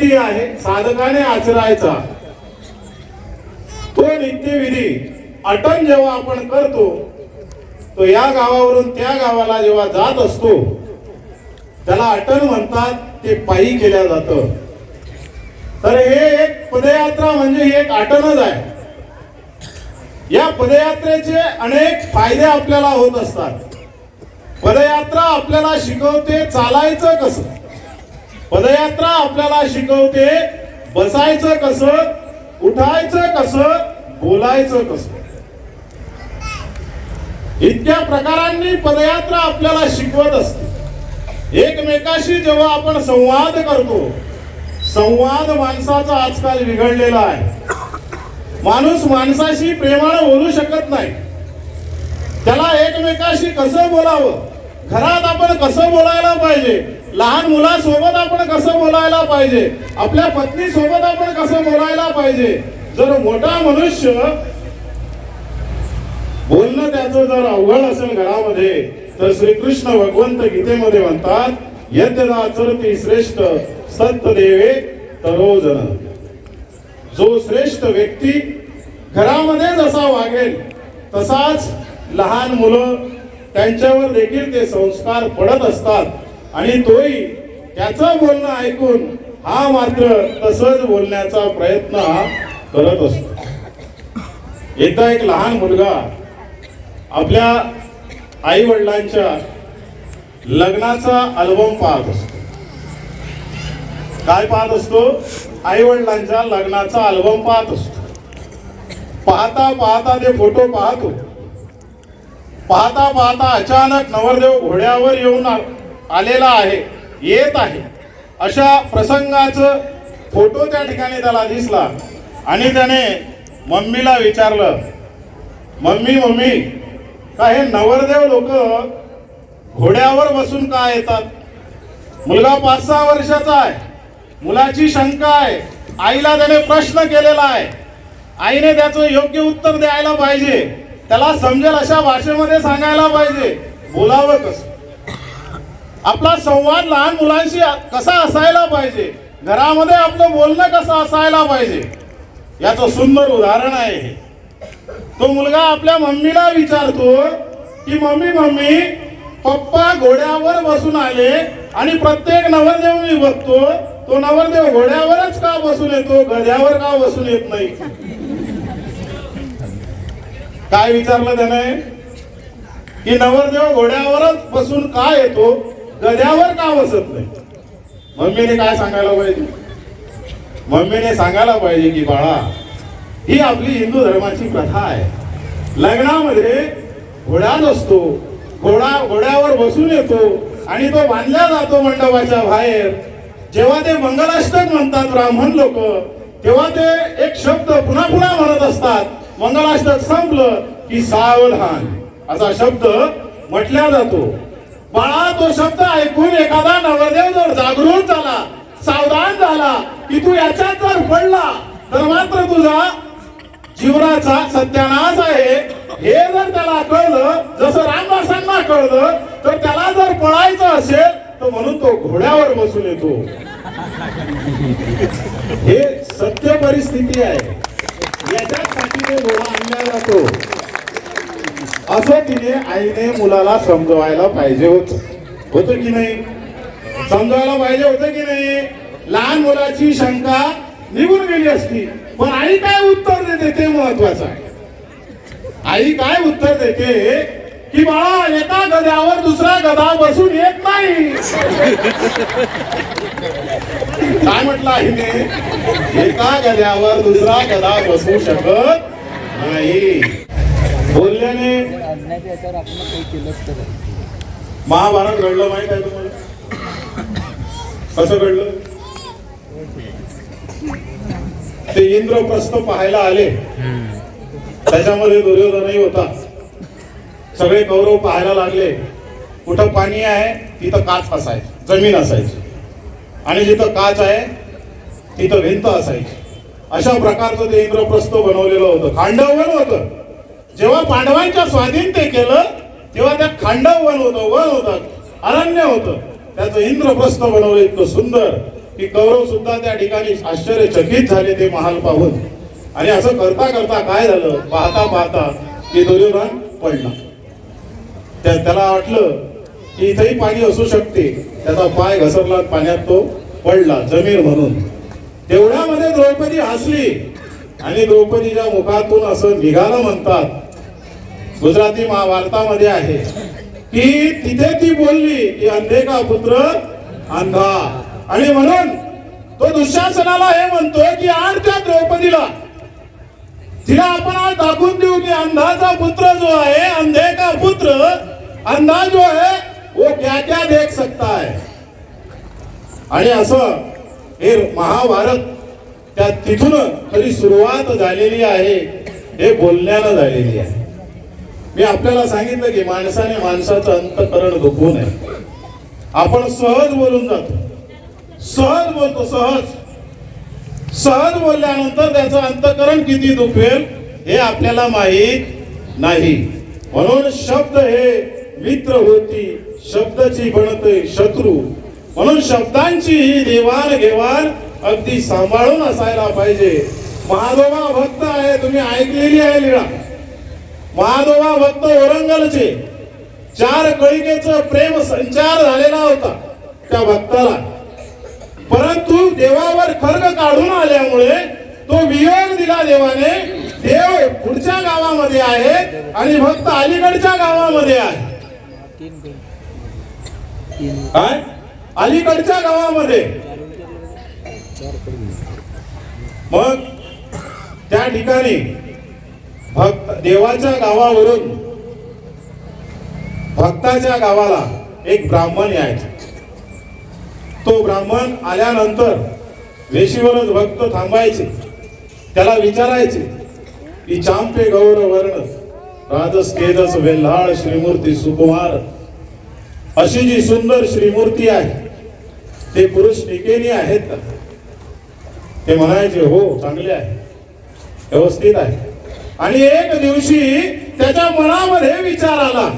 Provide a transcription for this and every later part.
नित्यविधी आहे साधकाने आचरायचा. तो नित्यविधी अटन जेव्हा आपण करतो तो या गावावरून त्या गावाला जेव्हा जात असतो त्याला अटन म्हणतात ते पायी केल्या जातं. तर हे एक पदयात्रा म्हणजे ही एक अटनच आहे. या पदयात्रेचे अनेक फायदे आपल्याला होत असतात. पदयात्रा आपल्याला शिकवते चालायचं कसं? पदयात्रा आपल्याला शिकवते. बसायचं कसं? उठायचं कसं? बोलायचं कसं? इतक्या प्रकारांनी पदयात्रा आपल्याला शिकवत असते. एकमेकाशी जेव्हा आपण संवाद करतो संवाद माणसाचा आजकाल बिघडलेला आहे. माणूस माणसाशी प्रेमानं बोलू शकत नाही. त्याला एकमेकाशी कसं बोलावं? घरात आपण कसं बोलायला पाहिजे? लहान मुलासोबत आपण कसं बोलायला पाहिजे? आपल्या पत्नी सोबत आपण कसं बोलायला पाहिजे? जर मोठा मनुष्य बोलणं त्याचं जर अवघड असेल घरामध्ये तर श्रीकृष्ण भगवंत गीतेमध्ये म्हणतात यज्ञ श्रेष्ठ संत देवे तरोजन. जो श्रेष्ठ व्यक्ती घरामध्ये जसा वागेल तसाच लहान मुलं त्यांच्यावर देखील ते संस्कार पडत असतात. आणि तोही त्याचं बोलणं ऐकून हा मात्र तसंच बोलण्याचा प्रयत्न करत असतो. एकदा एक लहान मुलगा आपल्या आई वडिलांच्या लग्नाचा अल्बम पाहत असतो. काय पाहत असतो? आई वडिलांच्या लग्नाचा अल्बम पाहत असतो. पाहता पाहता ते फोटो पाहतो. पाहता पाहता अचानक नवरदेव घोड्यावर येऊन आलेला आहे येत आहे. अशा प्रसंगाचं फोटो त्या ठिकाणी त्याला दिसला आणि त्याने मम्मीला विचारलं मम्मी मम्मी का हे नवरदेव लोक घोड्यावर बसून का येतात? मुलगा पाच सहा वर्षाचा आहे मुलाची शंका आहे आईला त्याने प्रश्न केलेला आहे. आईने त्याचं योग्य उत्तर द्यायला पाहिजे त्याला समजेल अशा भाषेमध्ये सांगायला पाहिजे. बोलावं कसं? आपला संवाद लहान मुलांशी कसा असायला पाहिजे? घरामध्ये आपलं बोलणं कसं असायला पाहिजे? याचं सुंदर उदाहरण आहे हे. तो मुलगा आपल्या मम्मीला विचारतो की मम्मी मम्मी पप्पा घोड्यावर बसून आले आणि प्रत्येक नवरदेव मी बघतो तो नवरदेव घोड्यावरच का बसून येतो? गध्यावर का बसून येत नाही? काय विचारलं त्याने? की नवरदेव घोड्यावरच बसून का येतो? गद्यावर का बसत नाही? मम्मीने काय सांगायला पाहिजे? मम्मीने सांगायला पाहिजे की बाळा ही आपली हिंदू धर्माची प्रथा आहे. लग्नामध्ये घोडा नसतो घोडा घोड्यावर बसून येतो आणि तो बांधला जातो मंडपाच्या बाहेर. जेव्हा ते मंगलाष्टक म्हणतात ब्राह्मण लोक तेव्हा ते एक शब्द पुन्हा पुन्हा म्हणत असतात. मंगलाष्टक संपलं की सावधान. असा शब्द म्हटला जातो. बाळा तो शब्द ऐकून एखादा नवरदेव जर जागृत झाला सावधान झाला की तू याच्यात जर पडला तर मात्र तुझा जीवनाचा सत्यानाश आहे. हे जर त्याला कळलं जसं रामदासांना कळलं तर त्याला जर पळायचं असेल तर म्हणून तो घोड्यावर बसून येतो. हे सत्य परिस्थिती आहे. याच्यासाठी तो घोडा आणला जातो. असं तिने आईने मुलाला समजवायला पाहिजे होत. होत की नाही? समजवायला पाहिजे होतं की नाही? लहान मुलाची शंका निघून गेली असती. पण आई काय उत्तर देते ते महत्वाचं आहे. आई काय उत्तर देते? की बाळा एका गद्यावर दुसरा गदा बसून येत नाही. काय म्हटलं आईने? एका गद्यावर दुसरा गदा बसू शकत नाही. बोलल्याने महाभारत घडलं माहीत आहे तुम्हाला? कसं घडलं? ते इंद्रप्रस्थ पाहायला आले. त्याच्यामध्ये दुर्योधनही होता. सगळे कौरव पाहायला लागले. कुठं पाणी आहे तिथं काच असायची. जमीन असायची. आणि जिथं काच आहे तिथं भिंत असायची. अशा प्रकारचं ते इंद्रप्रस्थ बनवलेलं होतं. खांडववन होतं. जेव्हा पांडवांच्या स्वाधीन ते केलं तेव्हा त्या खांडव वन होतं वन होतं अरण्य होतं. त्याचं इंद्रप्रस्थ बनवलं इतकं सुंदर की कौरव सुद्धा त्या ठिकाणी आश्चर्यचकित झाले ते महाल पाहून. आणि असं करता करता काय झालं? पाहता पाहता की दुर्योधन पडला. त्या त्याला वाटलं की इथेही पाणी असू शकते. त्याचा पाय घसरला पाण्यात तो पडला जमीन म्हणून. तेवढ्यामध्ये द्रौपदी हसली. आणि द्रौपदीच्या मुखातून असं निघालं म्हणतात गुजराती महाभारतामध्ये आहे की तिथे ती बोलली की अंधे का पुत्र अंधा. आणि म्हणून तो दुःशासनाला हे म्हणतोय की आण त्या द्रौपदीला. तिला आपण आज दाखवून देऊ की अंधाचा पुत्र जो आहे अंधे का पुत्र अंधा जो है वो क्या क्या देख सकता है. आणि असं हे महाभारत त्या तिथून खरी सुरुवात झालेली आहे. हे बोलण्यानं झालेली आहे. मी आपल्याला सांगितलं की माणसाने माणसाचं अंतकरण दुखवू नये. आपण सहज बोलून जातो. सहज बोलतो सहज. सहज बोलल्यानंतर त्याचं अंतकरण किती दुखेल हे आपल्याला माहीत नाही. म्हणून शब्द हे मित्र होती शब्दाची बनते शत्रू. म्हणून शब्दांची ही देवाणघेवाण अगदी सांभाळून असायला पाहिजे. महादोबा भक्त आहे तुम्ही ऐकलेली आहे लीळा. महादोबा भक्त ओरंगलचे चार कळिकेचं प्रेम संचार झालेला होता त्या भक्ताला. परंतु देवावर खर्ग काढून आल्यामुळे तो वियोग दिला देवाने. देव पुढच्या गावामध्ये आहे आणि भक्त अलीकडच्या गावामध्ये आहे. काय? अलीकडच्या गावामध्ये. मग त्या ठिकाणी भक्त देवाच्या गावावरून भक्ताच्या गावाला एक ब्राह्मण यायचा. तो ब्राह्मण आल्यानंतर वेशीवरच भक्त थांबायचे. त्याला विचारायचे की चांपे गौरवर्ण राजस केदस वेल्हाळ श्रीमूर्ती सुकुमार अशी जी सुंदर श्रीमूर्ती आहे ते पुरुष निकेनी आहेत का? ते म्हणायचे हो चांगले आहे. व्यवस्थित आहे. आणि एक दिवशी त्याच्या मनामध्ये विचार आला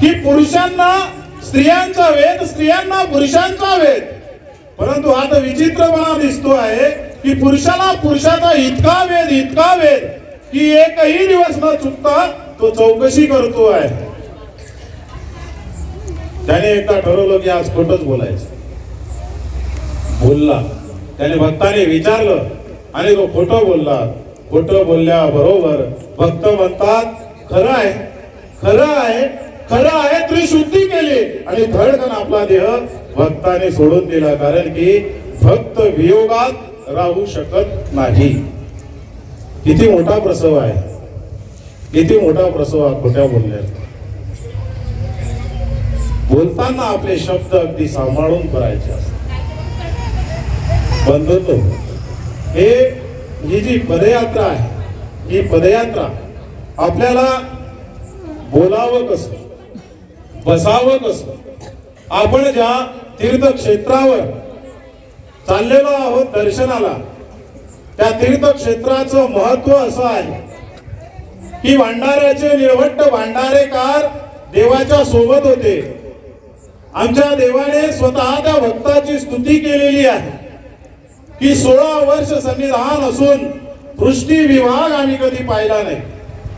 की पुरुषांना स्त्रियांचा वेद स्त्रियांना पुरुषांचा वेद. परंतु आता विचित्रपणा दिसतो आहे की पुरुषाला पुरुषाचा इतका वेद इतका वेद की एकही दिवस न चुकता तो चौकशी करतो आहे. त्याने एकदा ठरवलं की आज खोटच बोलायचं. बोलला. त्याने भक्ताने विचारलं आणि तो खोटं बोलला. खोटं बोलल्या बरोबर भक्त म्हणतात खरं आहे खरं आहे खरं आहे त्रिशुद्धी केली. आणि धडकन आपला देह भक्ताने सोडून दिला कारण की भक्त वियोगात राहू शकत नाही. किती मोठा प्रसव आहे. किती मोठा प्रसव हा खोट्या बोलल्या बोलताना आपले शब्द अगदी सांभाळून करायचे असतात. बंधुत्व हे ही जी पदयात्रा आहे ही पदयात्रा आपल्याला बोलावं कसं बसावं कसं आपण ज्या तीर्थक्षेत्रावर चाललेलो आहोत दर्शनाला त्या तीर्थक्षेत्राचं महत्त्व असं आहे की भांडाऱ्याचे निर्भट्ट भांडारेकार देवाच्या सोबत होते. आमच्या देवाने स्वतः त्या भक्ताची स्तुती केलेली आहे. की सोळा वर्ष संविधान असून पृष्टी विभाग आम्ही कधी पाहिला नाही.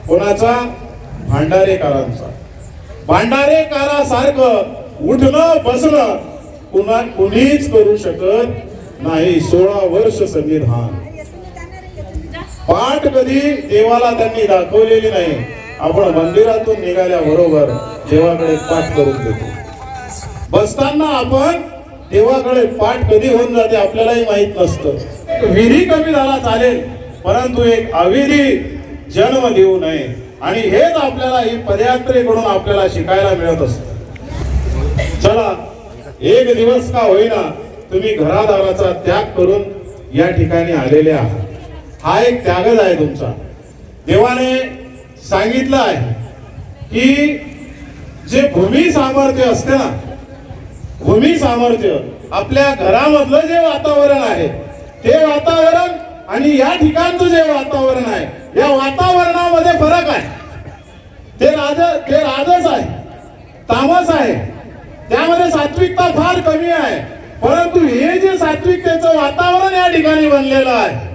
कोणाचा? भांडारेकारांचा भांडारेकारासारखं उठणं बसणं कुणा कुणीच करू शकत नाही. सोळा वर्ष संविधान पाठ कधी देवाला त्यांनी दाखवलेली नाही. आपण मंदिरातून निघाल्या बरोबर देवाकडे पाठ करून देतो. बसताना आपण देवाकडे पाठ कधी होऊन जाते आपल्यालाही माहीत नसतं. विधी कमी झाला चालेल परंतु एक अविधी जन्म देऊ नये. आणि हेच आपल्याला ही पदयात्रेकडून आपल्याला शिकायला मिळत असत. चला एक दिवस का होईना तुम्ही घरादाराचा त्याग करून या ठिकाणी आलेले आहात. हा एक त्यागच आहे तुमचा. देवाने सांगितलं आहे की जे भूमी सामर्थ्य असते ना भूमी सामर्थ्य. आपल्या घरामधलं जे वातावरण आहे ते वातावरण आणि या ठिकाणचं जे वातावरण आहे या वातावरणामध्ये फरक आहे. ते राज ते राजस आहे तामस आहे. त्यामध्ये सात्विकता फार कमी आहे. परंतु हे जे सात्विकतेचं वातावरण या ठिकाणी बनलेलं आहे